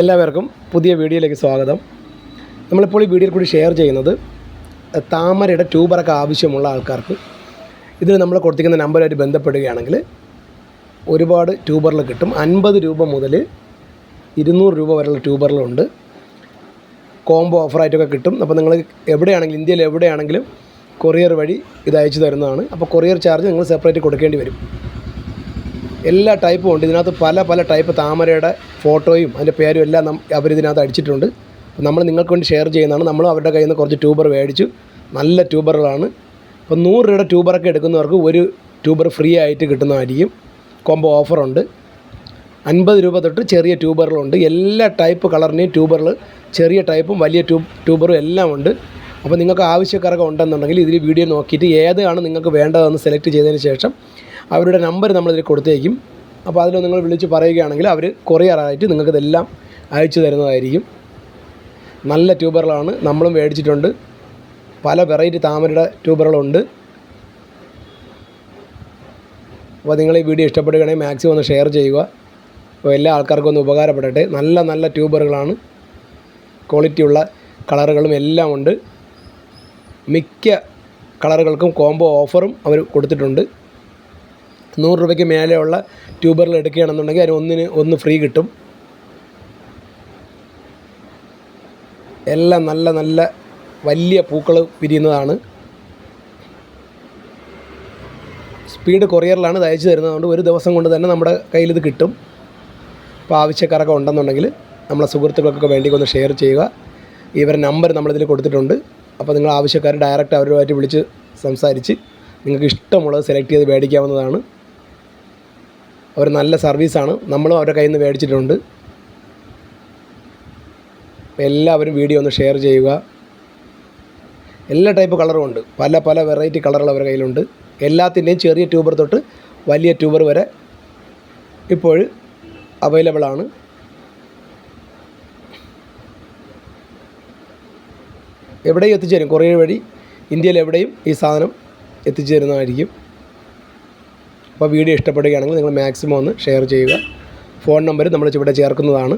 എല്ലാവർക്കും പുതിയ വീഡിയോയിലേക്ക് സ്വാഗതം. നമ്മളിപ്പോൾ ഈ വീഡിയോയിൽ കൂടി ഷെയർ ചെയ്യുന്നത് താമരയുടെ ട്യൂബറൊക്കെ ആവശ്യമുള്ള ആൾക്കാർക്ക്. ഇതിൽ നമ്മൾ കൊടുത്തിരിക്കുന്ന നമ്പറുമായിട്ട് ബന്ധപ്പെടുകയാണെങ്കിൽ ഒരുപാട് ട്യൂബറിൽ കിട്ടും. അൻപത് രൂപ മുതൽ ഇരുന്നൂറ് രൂപ വരെയുള്ള ട്യൂബറിലുണ്ട് കോംബോ ഓഫറായിട്ടൊക്കെ കിട്ടും. അപ്പോൾ നിങ്ങൾ എവിടെയാണെങ്കിലും ഇന്ത്യയിൽ എവിടെയാണെങ്കിലും കൊറിയർ വഴി ഇത് അയച്ചു തരുന്നതാണ്. അപ്പോൾ കൊറിയർ ചാർജ് നിങ്ങൾ സെപ്പറേറ്റ് കൊടുക്കേണ്ടി വരും. എല്ലാ ടൈപ്പും ഉണ്ട്. ഇതിനകത്ത് പല പല ടൈപ്പ് താമരയുടെ ഫോട്ടോയും അതിന്റെ പേരും എല്ലാം നം അവരിതിനകത്ത് അടിച്ചിട്ടുണ്ട്. നമ്മൾ നിങ്ങൾക്ക് വേണ്ടി ഷെയർ ചെയ്യുന്നതാണ്. നമ്മൾ അവരുടെ കയ്യിൽ നിന്ന് കുറച്ച് ട്യൂബർ മേടിച്ചു. നല്ല ട്യൂബറുകളാണ് അപ്പോൾ നൂറ് രൂപയുടെ ട്യൂബറൊക്കെ എടുക്കുന്നവർക്ക് ഒരു ട്യൂബർ ഫ്രീ ആയിട്ട് കിട്ടുന്നതായിരിക്കും. കോംബോ ഓഫറുണ്ട് അൻപത് രൂപ തൊട്ട് ചെറിയ ട്യൂബറുകളുണ്ട് എല്ലാ ടൈപ്പ് കളറിന്റെയും ട്യൂബറുകൾ ചെറിയ ടൈപ്പും വലിയ ട്യൂബ് ട്യൂബറും എല്ലാം ഉണ്ട്. അപ്പോൾ നിങ്ങൾക്ക് ആവശ്യക്കാരൊക്കെ ഉണ്ടെന്നുണ്ടെങ്കിൽ ഇതിൽ വീഡിയോ നോക്കിയിട്ട് ഏതാണ് നിങ്ങൾക്ക് വേണ്ടതെന്ന് സെലക്ട് ചെയ്തതിന് ശേഷം അവരുടെ നമ്പർ നമ്മളിതിൽ കൊടുത്തേക്കും. അപ്പോൾ അതിൽ നിങ്ങൾ വിളിച്ച് പറയുകയാണെങ്കിൽ അവർ കൊറിയറായിട്ട് നിങ്ങൾക്കിതെല്ലാം അയച്ചു തരുന്നതായിരിക്കും. നല്ല ട്യൂബറുകളാണ് നമ്മളും മേടിച്ചിട്ടുണ്ട്. പല വെറൈറ്റി താമരയുടെ ട്യൂബറുകളുണ്ട് അപ്പോൾ നിങ്ങൾ ഈ വീഡിയോ ഇഷ്ടപ്പെടുകയാണെങ്കിൽ മാക്സിമം ഒന്ന് ഷെയർ ചെയ്യുക. അപ്പോൾ എല്ലാ ആൾക്കാർക്കും ഒന്ന് ഉപകാരപ്പെടട്ടെ. നല്ല നല്ല ട്യൂബറുകളാണ് ക്വാളിറ്റിയുള്ള കളറുകളും എല്ലാം ഉണ്ട്. മിക്ക കളറുകൾക്കും കോംബോ ഓഫറും അവർ കൊടുത്തിട്ടുണ്ട്. നൂറ് രൂപയ്ക്ക് മേലെയുള്ള ട്യൂബറിൽ എടുക്കുകയാണെന്നുണ്ടെങ്കിൽ അതിന് ഒന്നിന് ഒന്ന് ഫ്രീ കിട്ടും. എല്ലാം നല്ല നല്ല വലിയ പൂക്കൾ പിരിയുന്നതാണ് സ്പീഡ് കൊറിയറിലാണ് ഇത് അയച്ചു തരുന്നത്. അതുകൊണ്ട് ഒരു ദിവസം കൊണ്ട് തന്നെ നമ്മുടെ കയ്യിൽ ഇത് കിട്ടും. അപ്പോൾ ആവശ്യക്കാരൊക്കെ ഉണ്ടെന്നുണ്ടെങ്കിൽ നമ്മളെ സുഹൃത്തുക്കൾക്കൊക്കെ വേണ്ടി ഒന്ന് ഷെയർ ചെയ്യുക ഇവരുടെ നമ്പർ നമ്മളിതിൽ കൊടുത്തിട്ടുണ്ട്. അപ്പോൾ നിങ്ങൾ ആവശ്യക്കാർ ഡയറക്റ്റ് അവരുമായിട്ട് വിളിച്ച് സംസാരിച്ച് നിങ്ങൾക്ക് ഇഷ്ടമുള്ളത് സെലക്ട് ചെയ്ത് മേടിക്കാവുന്നതാണ്. അവർ നല്ല സർവീസാണ് നമ്മളും അവരുടെ കയ്യിൽ നിന്ന് മേടിച്ചിട്ടുണ്ട് എല്ലാവരും വീഡിയോ ഒന്ന് ഷെയർ ചെയ്യുക. എല്ലാ ടൈപ്പ് കളറും ഉണ്ട്. പല പല വെറൈറ്റി കളറുകൾ അവരുടെ കയ്യിലുണ്ട്. എല്ലാത്തിന്റെയും ചെറിയ ട്യൂബർ തൊട്ട് വലിയ ട്യൂബർ വരെ ഇപ്പോൾ അവൈലബിൾ എവിടെയും എത്തിച്ചേരും. കൊറിയർ വഴി ഇന്ത്യയിൽ എവിടെയും ഈ സാധനം എത്തിച്ചു തരുന്നതായിരിക്കും അപ്പോൾ വീഡിയോ ഇഷ്ടപ്പെടുകയാണെങ്കിൽ നിങ്ങൾ മാക്സിമം ഒന്ന് ഷെയർ ചെയ്യുക. ഫോൺ നമ്പർ നമ്മൾ ഇവിടെ ചേർക്കുന്നതാണ്.